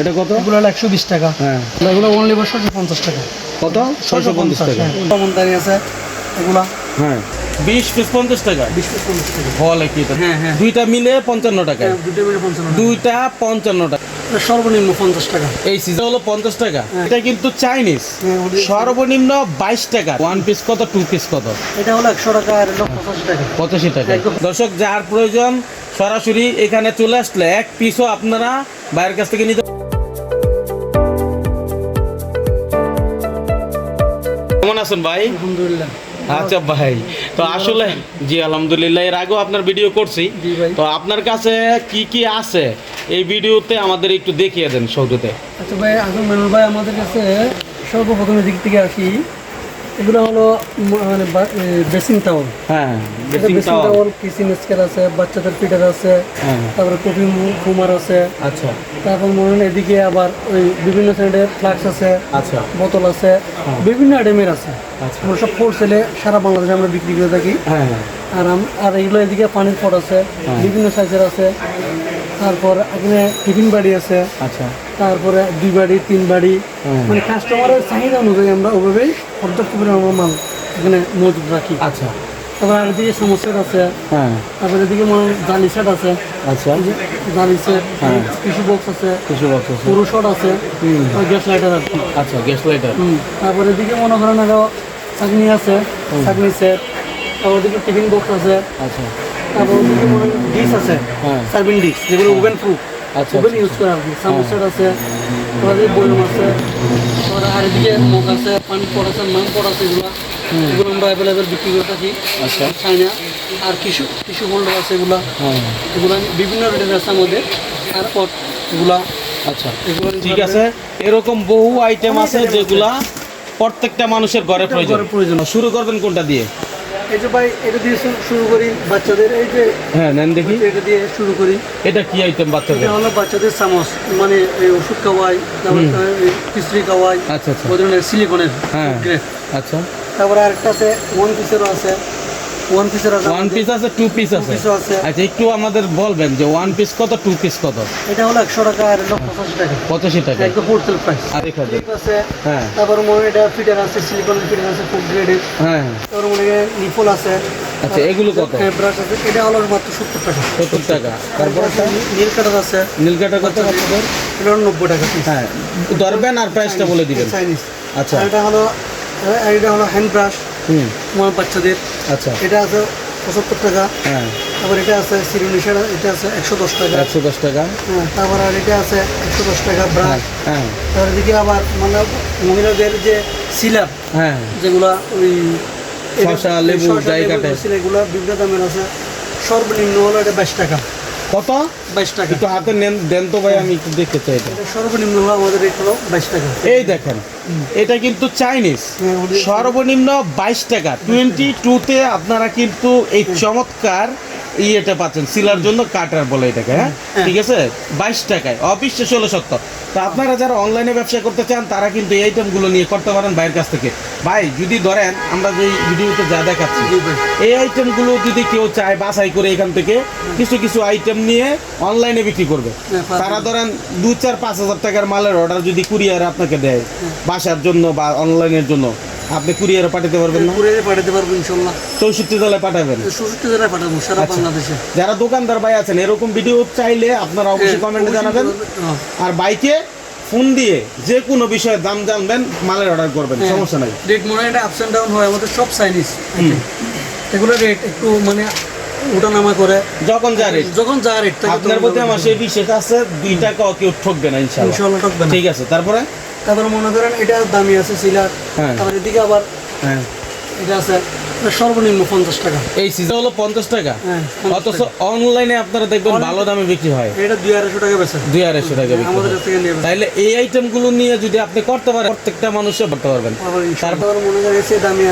এটা কত? এগুলো হলো একশো বিশ টাকা। হ্যাঁ। এগুলো অনলি ছশো পঞ্চাশ টাকা। কত? ছয়শো পঞ্চাশ টাকা। কমনদারি আছে? এগুলা? হ্যাঁ। বিশ পিস পঞ্চাশ টাকা? বিশ পিস পঞ্চাশ টাকা। বলে কি এটা? হ্যাঁ, হ্যাঁ। দুইটা মিলে পঞ্চান্ন টাকা। হ্যাঁ, দুটো মিলে পঞ্চান্ন। দুইটা পঞ্চান্ন টাকা। সর্বনিম্ন পঞ্চাশ টাকা। এই সিজন হলো পঞ্চাশ টাকা। হ্যাঁ। এটা কিন্তু চাইনিজ হ্যাঁ, সর্বনিম্ন বাইশ টাকা। ওয়ান পিস কত? টু পিস কত? এটা হলো একশো টাকা আর পঁচাশি টাকা। পঁচাশি টাকা। দর্শক যার প্রয়োজন সরাসরি এখানে চলে আসলে এক পিসও আপনারা বাইরের কাছ থেকে নিতে কেমন আছেন ভাই? আলহামদুলিল্লাহ। আচ্ছা ভাই তো আসলে জি আলহামদুলিল্লাহ এর আগেও আপনার ভিডিও করছি। তো আপনার কাছে কি কি আছে? এই ভিডিওতে আমাদের একটু দেখিয়ে দেন শুরুতে আচ্ছা ভাই মেনুল ভাই আমাদের কাছে সর্বপ্রথমে দিক থেকে আসি। এগুলো হলো মানে বেসিং টাওয়াল হ্যাঁ basin basin towel towel scale আছে বাচ্চাদের পিটার আছে হ্যাঁ। তারপরে কফি কুমার আছে। আচ্ছা। তারপর মনে হয় এদিকে আবার ওই বিভিন্ন সাইডের ফ্লাক্স আছে আচ্ছা। বোতল আছে বিভিন্ন আইটেমের আছে। আচ্ছা। আমরা সব হোলসেলে সারা বাংলাদেশে আমরা বিক্রি করে থাকি। হ্যাঁ হ্যাঁ। আর আর এগুলো এদিকে পানির পট আছে বিভিন্ন সাইজের আছে। তারপর এখানে টিফিন বাড়ি আছে। আচ্ছা। তারপরে দুই বাড়ি তিন বাড়ি। মানে কাস্টমারের চাহিদা অনুযায়ী আমরা ওভাবেই পর্যাপ্ত পরিমাণ মাল এখানে মজুদ রাখি। আচ্ছা। তারপর আর এদিকে সমস্যার আছে। হ্যাঁ। তারপরে এদিকে মনে হয় জালি সেট আছে। আচ্ছা। জালি সেট হ্যাঁ। টিস্যু বক্স আছে। কিছু বক্স আছে। পুরো শট আছে। গ্যাস লাইটার আছে। আচ্ছা গ্যাস লাইটার। তারপরে এদিকে মনে করেন আরও চাকনি আছে চাকনি সেট তারপর ওদিকে টিফিন বক্স আছে। আচ্ছা। তারপর ওদিকে মনে ডিশ আছে। হ্যাঁ। সার্ভিং ডিশ যেগুলো ওভেন প্রুফ আচ্ছা ওভেন ইউজ করে আর কি সামোসার আছে। তারপর বয়ম আছে আর এদিকে আছে পানি পট আছে পট আছে এগুলো। এগুলো আমরা অ্যাভেলেবেল বিক্রি করে থাকি আচ্ছা। চাইনা আর হোল্ডার আছে এগুলা। এগুলো বিভিন্ন রেটের আছে আমাদের। আর পট এগুলা। আচ্ছা। এগুলো ঠিক আছে। এরকম বহু আইটেম আছে যেগুলা প্রত্যেকটা মানুষের ঘরে প্রয়োজন। শুরু করবেন কোনটা দিয়ে? এই যে ভাই এটা দিয়ে শুরু করি বাচ্চাদের। এই যে হ্যাঁ নেন দেখি। এটা দিয়ে শুরু করি। এটা কি আইটেম বাচ্চাদের? এটা হলো বাচ্চাদের চামচ মানে এই ওষুধ খাওয়াই তারপর খিচড়ি খাওয়াই আচ্ছা আচ্ছা। সিলিকনের হ্যাঁ। আচ্ছা। তারপরে আরেকটা আছে ওয়ান পিসেরও আছে। ওয়ান আছে। ওয়ান পিস আছে টু পিস আছে। আচ্ছা একটু আমাদের বলবেন যে ওয়ান পিস কত টু পিস কত? এটা হলো একশো টাকা আর পঁচাশি টাকা। পঁচাশি টাকা। একদম হোলসেল প্রাইস আর এক হাজার আছে। হ্যাঁ। তারপর মনে হয় এটা ফিটার আছে সিলিকনের ফিটার আছে ফুড গ্রেডের হ্যাঁ তারপর মনে হয় নিফল আছে। আচ্ছা এগুলো কত? ব্রাশ আছে। এটা হলো মাত্র সত্তর টাকা। সত্তর টাকা। তারপর নীল কাটার আছে। নীলকাটা কত? আপনাদের এটা নব্বই টাকা হ্যাঁ। ধরবেন আর প্রাইসটা বলে দিবেন। আচ্ছা। এটা হলো এটা হলো হ্যান্ড ব্রাশ তোমার বাচ্চাদের। আচ্ছা। এটা আছে পঁচাত্তর টাকা। হ্যাঁ। তারপর এটা আছে সিরুনিশার এটা আছে একশো দশ টাকা। একশো দশ টাকা। হ্যাঁ তারপর আর এটা আছে একশো দশ টাকা ব্রাশ। হ্যাঁ তারপর এদিকে আবার মানে মহিলাদের যে সিলাপ হ্যাঁ। যেগুলা ওই শসা, লেবু, কাটে। এগুলো বিভিন্ন দামের আছে। সর্বনিম্ন হলো এটা বাইশ টাকা। কত? বাইশ টাকা। একটু হাতে নেন দেন তো ভাই আমি একটু দেখতে চাই সর্বনিম্ন আমাদের রেট হলো বাইশ টাকা। এই দেখেন এটা কিন্তু চাইনিজ। হ্যাঁ, সর্বনিম্ন বাইশ টাকা। টোয়েন্টি টুতে আপনারা কিন্তু এই চমৎকার ইয়েটা পাচ্ছেন সিলার জন্য কাটার বলে এটাকে হ্যাঁ? ঠিক আছে? বাইশ টাকায় অবিশ্বাস হলো সত্য তো আপনারা যারা অনলাইনে ব্যবসা করতে চান তারা কিন্তু এই আইটেমগুলো নিয়ে করতে পারেন বাইরের কাছ থেকে। ভাই যদি ধরেন আমরা যে ভিডিওতে যা দেখাচ্ছি এই আইটেমগুলো যদি কেউ চায় বাছাই করে এখান থেকে কিছু কিছু আইটেম নিয়ে অনলাইনে বিক্রি করবে। হ্যাঁ, তারা ধরেন দু চার পাঁচ হাজার টাকার মালের অর্ডার যদি কুরিয়ারে আপনাকে দেয় বাসার জন্য বা অনলাইনের জন্য আপনি কুরিয়ারে পাঠাতে পারবেন না? ঘুরে পাঠাতে পারব ইনশাল্লাহ। চৌষট্টি জেলায় পাঠাবেন। ষষ্ঠী জেলায় পাঠাবো সারা আচ্ছা। বাংলাদেশে। যারা দোকানদার ভাই আছেন এরকম ভিডিও চাইলে আপনারা অবশ্যই হ্যাঁ, কমেন্টে জানাবেন। হ্যাঁ। আর বাইকে ফোন দিয়ে যে কোনো বিষয়ে দাম জানবেন মালের অর্ডার করবেন হ্যাঁ। সমস্যা নাই। রেট মনে হয় এটা আপস অ্যান্ড ডাউন হয় আমাদের সব চাইনিজ এগুলো রেট একটু মানে ওঠানামা করে। যখন যা রেট যখন যা রেট আপনার প্রতি আমার সেই বিশেষ আছে দুই টাকা কেউ ঠকবে না ইনশাল্লাহ ঠকবে ঠিক আছে তারপরে? তারপরে মনে করেন এটা দামি আছে সিলার হ্যাঁ। তারপর এদিকে আবার হ্যাঁ। এটা আছে সর্বনিম্ন পঞ্চাশ টাকা। এই সিজন হলো পঞ্চাশ টাকা? হ্যাঁ, অথচ অনলাইনে আপনারা দেখবেন ভালো দামে বিক্রি হয়। এটা দুই আড়াইশো টাকা বেছে দুই আড়াইশো টাকা বিক্রি আমাদের হয়। কাছ থেকে নিয়ে বেচে। তাইলে এই আইটেমগুলো নিয়ে যদি আপনি করতে পারেন প্রত্যেকটা মানুষে করতে পারবেন। তারপর মনে করেন এসে দামি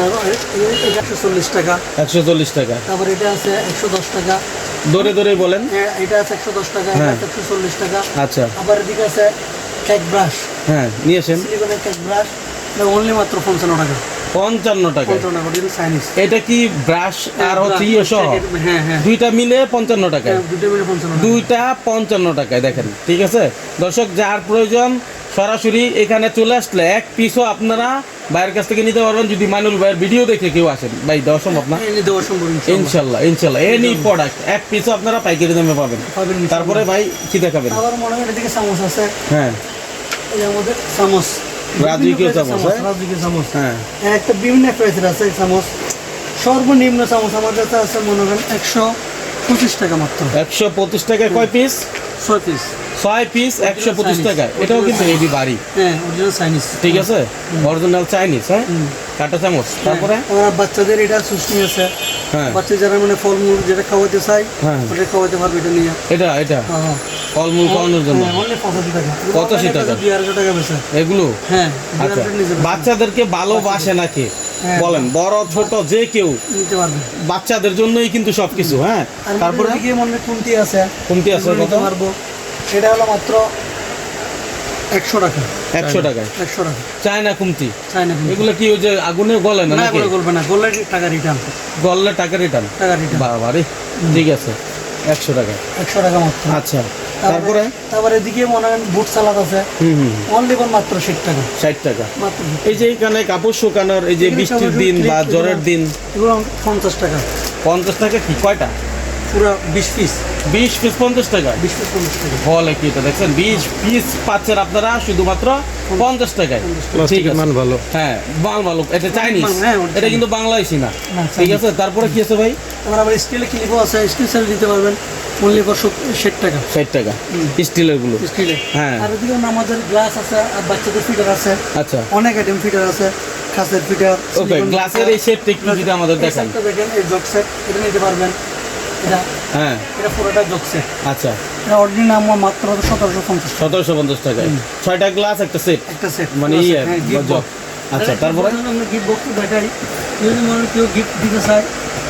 একশো চল্লিশ টাকা। একশো চল্লিশ টাকা। তারপর এটা আছে একশো দশ টাকা। ধরে ধরে বলেন। এটা আছে একশো দশ টাকা। একশো চল্লিশ টাকা। আচ্ছা। আবার এদিকে আছে কেক ব্রাশ হ্যাঁ নিয়েছেন ব্রাশ অনলি মাত্র পঞ্চান্ন টাকা। পঞ্চান্ন টাকা। এটা কি ব্রাশ আর হচ্ছে ইয়ে সহ? হ্যাঁ হ্যাঁ। দুইটা মিলে পঞ্চান্ন টাকায়। হ্যাঁ। দুইটা পঞ্চান্ন টাকায় দেখেন ঠিক আছে? দর্শক যার প্রয়োজন সরাসরি এখানে চলে আসলে এক পিসও আপনারা ভাইয়ের কাছ থেকে নিতে পারবেন। যদি মানুল ভাইয়ের ভিডিও দেখে কেউ আসেন ভাই দেওয়া সম্ভব না। ইনশাল্লাহ ইনশাল্লাহ এনি প্রোডাক্ট এক পিসও আপনারা পাইকারি দামে পাবেন। তারপরে ভাই কি দেখাবেন? আবার মনে হয় এদিকে চামচ আছে। হ্যাঁ। এই যে আমাদের চামচ রাজকীয় চামচ, হ্যাঁ? রাজকীয় চামচ। হ্যাঁ। একটা বিভিন্ন প্রাইসের আছে চামচ। সর্বনিম্ন চামচ আমার কাছে আছে মনে করেন একশো পঁচিশ টাকা মাত্র। একশো পঁচিশ টাকায় কয় পিস ছয় পিস ছয় পিস একশো পঁচিশ। টাকায়। এটাও কিন্তু হেভি বাড়ি হ্যাঁ অরিজিনাল চাইনিজ ঠিক আছে? অরিজিনাল চাইনিজ হ্যাঁ? কাটা চামচ। তারপরে? বাচ্চাদের এটা সুস্মি আছে। হ্যাঁ। বাচ্চা যারা মানে ফলমূল যেটা খাওয়াতে চাই হ্যাঁ। ওটা খাওয়াতে পারবে এটা নিয়ে। এটা এটা। হ্যাঁ হ্যাঁ। ফলমূল খাওয়ানোর জন্য? হ্যাঁ, only 85 টাকা। পঁচাশি টাকা? টাকা বেচে। এগুলো? হ্যাঁ, আচ্ছা। বাচ্চাদেরকে ভালোবাসে নাকি? হ্যাঁ। বলেন বড় ছোট যে কেউ। নিতে পারবে। বাচ্চাদের জন্যই কিন্তু সবকিছু হ্যাঁ? তারপরে? মনে হয় আছে। কত? পারব। এটা হলো মাত্র একশো টাকা। একশো টাকায়? একশো টাকা। চায়না চাইনা এগুলো কি ওই যে আগুনে গলে না না নাকি? টাকা রিটার্ন গললে টাকা রিটার্ন টাকা রিটার্ন বাবা রে ঠিক আছে। একশো টাকা। একশো টাকা মাত্র। আচ্ছা। তারপরে তারপরে? এদিকে মনে হয় বুট সালাদ আছে। অনলি মাত্র ষাট টাকা। ষাট টাকা। এই যে এখানে কাপড় শুকানোর এই যে বৃষ্টির দিন বা জ্বরের দিন। এগুলো পঞ্চাশ টাকা। পঞ্চাশ টাকা কি? কয়টা? পুরো বিশ পিস বিশ পিস পঞ্চাশ টাকা? বিশ পিস পঞ্চাশ টাকা। বলে কি এটা দেখছেন? বিশ পিস পাচ্ছেন আপনারা শুধুমাত্র পঞ্চাশ টাকায়। ঠিক আছে। মান ভালো। হ্যাঁ বাংলা ভালো। এটা চাইনিজ হ্যাঁ, এটা কিন্তু বাংলাদেশি না। ঠিক আছে? তারপরে কি আছে ভাই? আবার আবার স্টিলের ক্লিপও আছে স্টিল সেল দিতে পারবেন। অনলি ফর ষাট টাকা। ষাট টাকা। স্টিলেরগুলো। স্টিলে হ্যাঁ। আর এদিকে আমাদের গ্লাস আছে আর বাচ্চাদের ফিটার আছে। আচ্ছা। অনেক আইটেম ফিটার আছে খাসের ফিটার ওকে গ্লাসের এই সেটটা একটু যদি আমাদের দেখান। দেখেন এই জগ সেট এটা নিতে পারবেন। এটা হ্যাঁ। এটা পুরোটা জগ সেট আচ্ছা। এটা অরিজিনাল আমার মাত্র সতেরোশো পঞ্চাশ টাকা। সতেরোশো পঞ্চাশ টাকায়। ছয়টা গ্লাস একটা সেট একটা সেট মানে ইয়ে জগ। আচ্ছা তারপরে? আমরা গিফট বক্স দেখাই। যদি মনে হয় কেউ গিফট দিতে চায়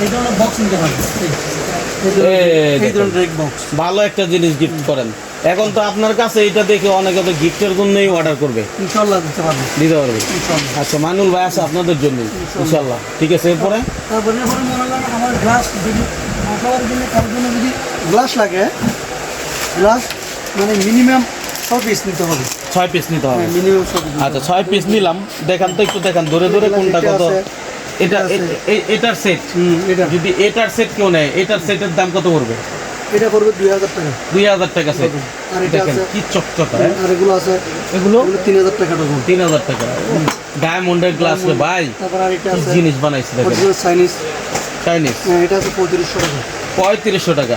এই ধরনের বক্স নিতে ভালো একটা জিনিস গিফট করেন। এখন তো আপনার কাছে এটা দেখে অনেকে তো গিফটের জন্যই অর্ডার করবে। ইনশাল্লাহ দিতে পারবে দিতে পারবে। আচ্ছা মাইনুল ভাই আছে আপনাদের জন্য। ইনশাল্লাহ। ঠিক আছে এরপরে? তারপরে আমার গ্লাস যদি সবার জন্য কারোর জন্য যদি গ্লাস লাগে গ্লাস মানে মিনিমাম ছ পিস নিতে হবে। ছয় পিস নিতে হবে। মিনিমাম আচ্ছা ছয় পিস নিলাম। দেখান তো একটু দেখান। ধরে ধরে কোনটা কত? এটা এটার সেট যদি এটার সেট কেউ নেয় এটার সেটের দাম কত পড়বে? এটা পড়বে দুই হাজার টাকা। দুই হাজার টাকা সেট আর এটা কি চকচকা আর এগুলো আছে এগুলো? তিন হাজার টাকা ডজন তিন হাজার টাকা। ডায়মন্ডের গ্লাস রে ভাই তারপর আর এটা আছে জিনিস বানাইছে দেখেন। চাইনিজ চাইনিজ হ্যাঁ, এটা আছে পঁয়ত্রিশশো টাকা। পঁয়ত্রিশশো টাকা।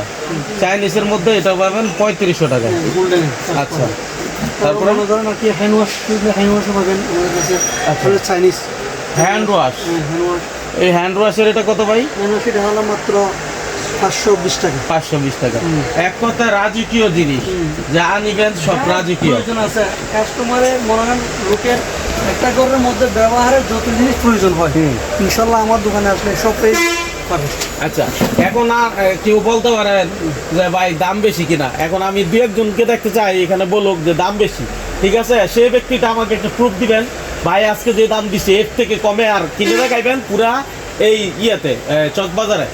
চাইনিজের মধ্যে এটা পাবেন পঁয়ত্রিশশো টাকা। আচ্ছা। তারপরে তারপরে করেন আর কি হ্যান্ড ওয়াশ হ্যান্ড ওয়াশও পাবেন। আমাদের কাছে আচ্ছা। Chinese hand wash hand wash এই হ্যান্ড ওয়াশের এটা কত ভাই? ওয়াশ হলো মাত্র পাঁচশো বিশ টাকা। পাঁচশো বিশ টাকা। এক কথা রাজকীয় জিনিস যা সব রাজকীয়। আছে। কাস্টমারের মনে লোকের একটা ঘরের মধ্যে ব্যবহারের যত জিনিস প্রয়োজন হয়। ইনশাল্লাহ আমার দোকানে আসলে সব পেয়ে আচ্ছা এখন আর কেউ বলতে পারেন যে ভাই দাম বেশি কিনা। এখন আমি দু একজনকে দেখতে চাই এখানে বলুক যে দাম বেশি। ঠিক আছে? সেই ব্যক্তিটা আমাকে একটা প্রুফ দিবেন। ভাই আজকে যে দাম দিছে এর থেকে কমে আর কিনে দেখাইবেন পুরা এই ইয়েতে চকবাজারে।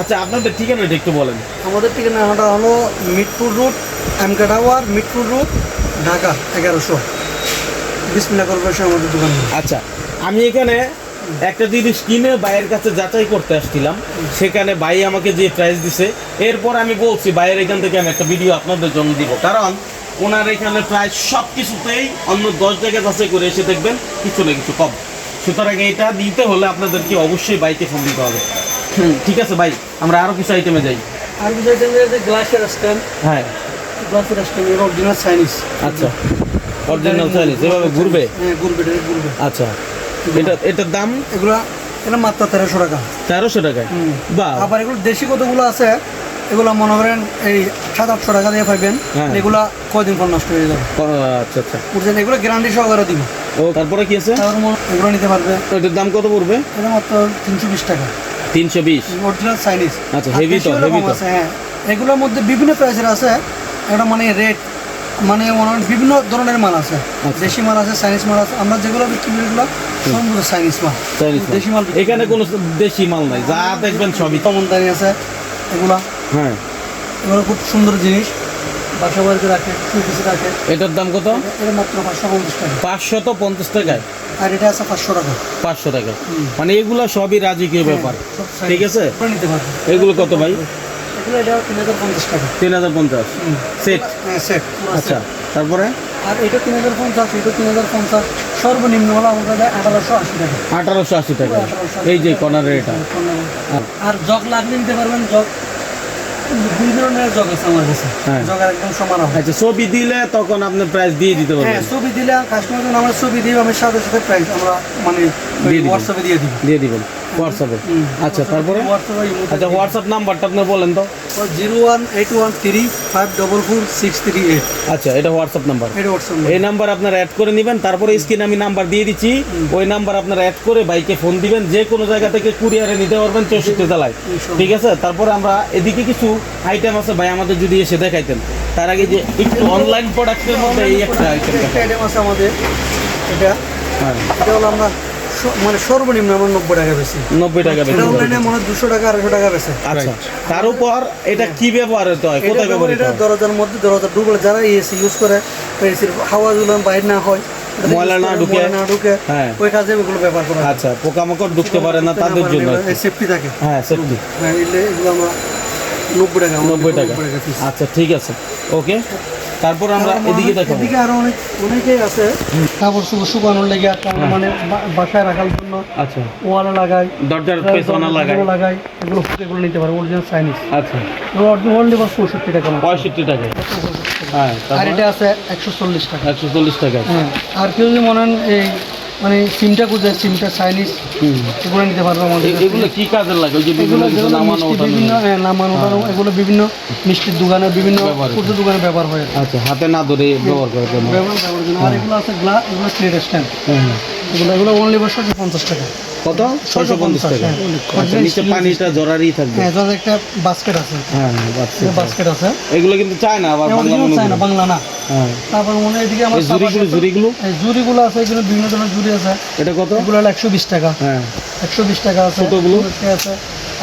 আচ্ছা আপনাদের ঠিকানাটা একটু বলেন। আমাদের ঠিকানাটা হলো মিটপুর route MK tower মিটপুর route Dhaka এগারোশো। বিসমিল্লা কর্পোরেশন আমাদের দোকান। আচ্ছা আমি এখানে একটা জিনিস কিনে ভাইয়ের কাছে যাচাই করতে আসছিলাম। সেখানে ভাই আমাকে যে প্রাইস দিছে এরপর আমি বলছি ভাইয়ের এখান থেকে আমি একটা ভিডিও আপনাদের জন্য দিব। কারণ ওনার এখানে প্রায় সব কিছুতেই অন্য দশ জায়গায় যাচাই করে এসে দেখবেন কিছু না কিছু কম সুতরাং এটা দিতে হলে আপনাদেরকে অবশ্যই বাইকে ফোন দিতে হবে। ঠিক আছে ভাই আমরা আরও কিছু আইটেমে যাই। আর বিষয়টা যে গ্লাসের স্ট্যান্ড হ্যাঁ। গ্লাসের স্ট্যান্ড অরিজিনাল চাইনিজ আচ্ছা। অরিজিনাল চাইনিজ এভাবে ঘুরবে? হ্যাঁ ঘুরবে ঘুরবে। আচ্ছা। এটা এটার দাম? এগুলা এটা মাত্র তেরোশো টাকা। তেরোশো টাকায়। বাহ। আবার এগুলো দেশি কতগুলো আছে এগুলো মনে করেন এই সাত আটশো টাকা দিয়ে পাইবেন হ্যাঁ। এগুলা কয়দিন পর নষ্ট হয়ে যাবে। আচ্ছা আচ্ছা। বুঝছেন এগুলো গ্যারান্টি সহকারে দিব। ও তারপরে কি আছে? এগুলো নিতে পারবে। এটার দাম কত পড়বে? এটা মাত্র তিনশো বিশ টাকা। তিনশো বিশ? অরিজিনাল চাইনিজ আচ্ছা, heavy তো, heavy তো। হ্যাঁ। এগুলোর মধ্যে বিভিন্ন প্রাইসের আছে এটা মানে রেট মানে মনে হয় বিভিন্ন ধরনের মাল আছে। আচ্ছা। দেশি মাল আছে চাইনিজ মাল আছে। আমরা যেগুলো বিক্রি করি এগুলো সম্পূর্ণ চাইনিজ মাল। দেশি মাল এখানে কোনো দেশি মাল নাই যা দেখবেন সবই। কমনদানি আছে এগুলা। হ্যাঁ। এগুলো খুব সুন্দর জিনিস। বাসা বাড়িতে রাখে এটার দাম কত? এটা মাত্র পাঁচশো পঞ্চাশ টাকা। পাঁচশত পঞ্চাশ টাকায়? আর এটা আছে পাঁচশো টাকা। পাঁচশো টাকা মানে এগুলো সবই রাজকীয় ব্যাপার। ঠিক আছে? নিতে পারবে এগুলো কত ভাই? এগুলো এটা তিন হাজার পঞ্চাশ টাকা। তিন হাজার পঞ্চাশ। সেট? হ্যাঁ সেট। আচ্ছা তারপরে? আর এটা তিন হাজার পঞ্চাশ এটা তিন হাজার পঞ্চাশ। সর্বনিম্ন হলো আমাদের আঠারোশো আশি টাকা। আঠারোশো আশি টাকা। এই যে কর্নারের এটা। আর? জগ লাগলে নিতে পারবেন জগ দুই ধরনের জগ আছে আমার কাছে। হ্যাঁ। জগের একদম সমান আচ্ছা ছবি দিলে তখন আপনি প্রাইস দিয়ে দিতে হ্যাঁ পারবেন ছবি দিলে কাস্টমার যখন আমার ছবি দিয়ে আমি সাথে সাথে প্রাইস আমরা মানে। হোয়াটসঅ্যাপে দিয়ে দিই দিয়ে দিবেন। হোয়াটসঅ্যাপে আচ্ছা তারপরে? আচ্ছা হোয়াটসঅ্যাপ নাম্বারটা আপনি বলেন তো। Zero one eight one three five double four six three eight. আচ্ছা এটা হোয়াটসঅ্যাপ নাম্বার এটা হোয়াটসঅ্যাপ এই নাম্বার আপনারা অ্যাড করে নেবেন তারপরে স্ক্রিনে আমি নাম্বার দিয়ে দিচ্ছি। ওই নাম্বার আপনারা অ্যাড করে বাইকে ফোন দিবেন যে কোনো জায়গা থেকে কুরিয়ারে নিতে পারবেন চৌষট্টি জেলায়। ঠিক আছে? তারপরে আমরা এদিকে কিছু আইটেম আছে ভাই আমাদের যদি এসে দেখাইতেন। তার আগে যে একটু অনলাইন প্রোডাক্টের মধ্যে এই একটা আইটেম আছে আমাদের। এটা। হ্যাঁ। এটা হলো আমরা মানে সর্বনিম্ন আমরা নব্বই টাকা বেশি। নব্বই টাকা বেশি। অনলাইনে মনে হয় দুশো টাকা আড়াইশো টাকা বেশি। আচ্ছা তার উপর এটা কি ব্যবহার হয়? কোথায় ব্যবহৃত এটা হয়? দরজার মধ্যে দরজা ডুবলে যারা এসি ইউজ করে এসির হাওয়া গুলো বাইর না হয় ময়লা না ঢুকে। না ঢুকে হ্যাঁ। ওই কাজে এগুলো ব্যবহার করা আচ্ছা পোকামাকড় ঢুকতে পারে না তাদের জন্য সেফটি থাকে। হ্যাঁ সেফটি হ্যাঁ এগুলো আমরা নব্বই টাকা নব্বই টাকা। আচ্ছা ঠিক আছে। ওকে তারপর আমরা এদিকে দেখো এদিকে আরও অনেক অনেকেই আছে। কাপড় চোপড় শুকানোর লেগে কারণ মানে বাসায় রাখার জন্য আচ্ছা। ওয়ালে লাগাই দরজার পেছনে লাগাই। লাগাই এগুলো এগুলো নিতে পারব অরিজিনাল চাইনিজ আচ্ছা। অনলি বাস পঁয়ষট্টি টাকা। পঁয়ষট্টি টাকা। হ্যাঁ আর এটা আছে একশো চল্লিশ টাকা। একশো চল্লিশ টাকা হ্যাঁ। আর কেউ যদি মনে হয় এই মানে সিমটা কোথায় সিমটা চাইনিজ হুম। এগুলো নিতে পারব আমাদের এগুলো কি কাজে লাগে? যে বিভিন্ন যেগুলো নামানো বিভিন্ন হ্যাঁ, নামানো ওঠানো এগুলো বিভিন্ন মিষ্টির দোকানে বিভিন্ন ব্যবহার দোকানে ব্যবহার হয়। আচ্ছা হাতে না ধরে ব্যবহার করে ব্যবহার ব্যবহার জন্য। আর এগুলো আছে গ্লাস এগুলো প্লেট স্ট্যান্ড। এগুলো এগুলো অনলি বছর পঞ্চাশ টাকা। কত? ছয়শো পঞ্চাশ টাকা। হ্যাঁ। আচ্ছা নিচে পানিটা জরারই থাকবে। হ্যাঁ যাদের একটা বাস্কেট আছে। হ্যাঁ আচ্ছা বাস্কেট আছে। এগুলো কিন্তু চায় না আবার বাংলা মনে চায় না বাংলা না। হ্যাঁ। তারপর মনে এদিকে আমার জুড়িগুলো আছে এগুলো বিভিন্ন ধরনের জুড়ি আছে। এটা কত? এগুলো হলো একশো বিশ টাকা। হ্যাঁ। একশো বিশ টাকা আছে। ছোটগুলো? আছে?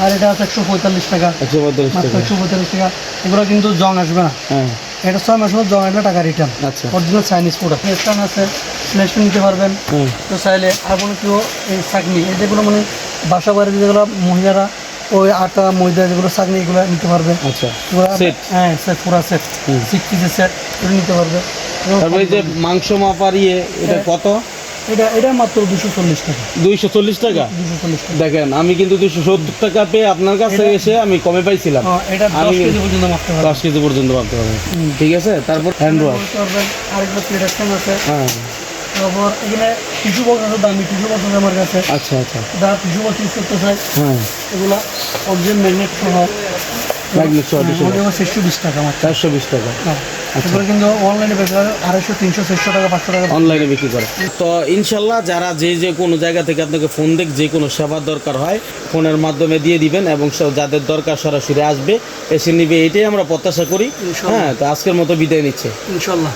আর এটা আছে একশো পঁয়তাল্লিশ টাকা। একশো পঁয়তাল্লিশ টাকা। একশো পঁয়তাল্লিশ টাকা। এগুলো কিন্তু জং আসবে না। হ্যাঁ। এটা ছয় মাস মধ্যে জং টাকা রিটার্ন আচ্ছা। অরিজিনাল চাইনিজ প্রোডাক্ট স্ট্যান্ড আছে স্লেস্ট নিতে পারবেন। হ্যাঁ তো চাইলে আর কোনো কেউ এই চাকনি এই যেগুলো মানে বাসা বাড়িতে যেগুলো মহিলারা ওই আটা ময়দা যেগুলো চাকনি এগুলো নিতে পারবে। আচ্ছা। এগুলো সেট হ্যাঁ সেট পুরো সেট। সিক্স পিসের সেট এটা নিতে পারবে। তারপরে যে মাংস মাপার ইয়ে এটা কত? এটা এটা মাত্র দুশো চল্লিশ টাকা। দুইশো চল্লিশ টাকা? দুশো চল্লিশ টাকা। দেখেন আমি কিন্তু দুশো সত্তর টাকা পেয়ে আপনার কাছে এসে আমি কমে পাইছিলাম। হ্যাঁ, এটা দশ আমি- কেজি পর্যন্ত মাপতে পারবে দশ কেজি পর্যন্ত ভাবতে পারবেন ঠিক আছে? তারপর হ্যান্ড ওয়াশ বলতে পারবেন আরেকটা প্লেট আছে। হ্যাঁ। তারপর এখানে টিস্যু বক্স আছে দামি টিস্যু বক্স আছে আমার কাছে। আচ্ছা আচ্ছা। যারা টিস্যু বক্স ইউজ করতে চায় হ্যাঁ। এগুলা অরিজিনাল ম্যাগনেট সহ। ম্যাগনেট সহ tissue box। চারশো বিশ টাকা আমার চারশো বিশ টাকা। এগুলো কিন্তু অনলাইনে বিক্রি করে আড়াইশো তিনশো চারশো টাকা পাঁচশো টাকা। অনলাইনে বিক্রি করে। তো ইনশাল্লাহ যারা যে যে কোনো জায়গা থেকে আপনাকে ফোন দেখ যে কোনো সেবার দরকার হয় ফোনের মাধ্যমে দিয়ে দিবেন এবং যাদের দরকার সরাসরি আসবে এসে নিবে এটাই আমরা প্রত্যাশা করি। হ্যাঁ তো আজকের মতো বিদায় নিচ্ছে। ইনশাল্লাহ।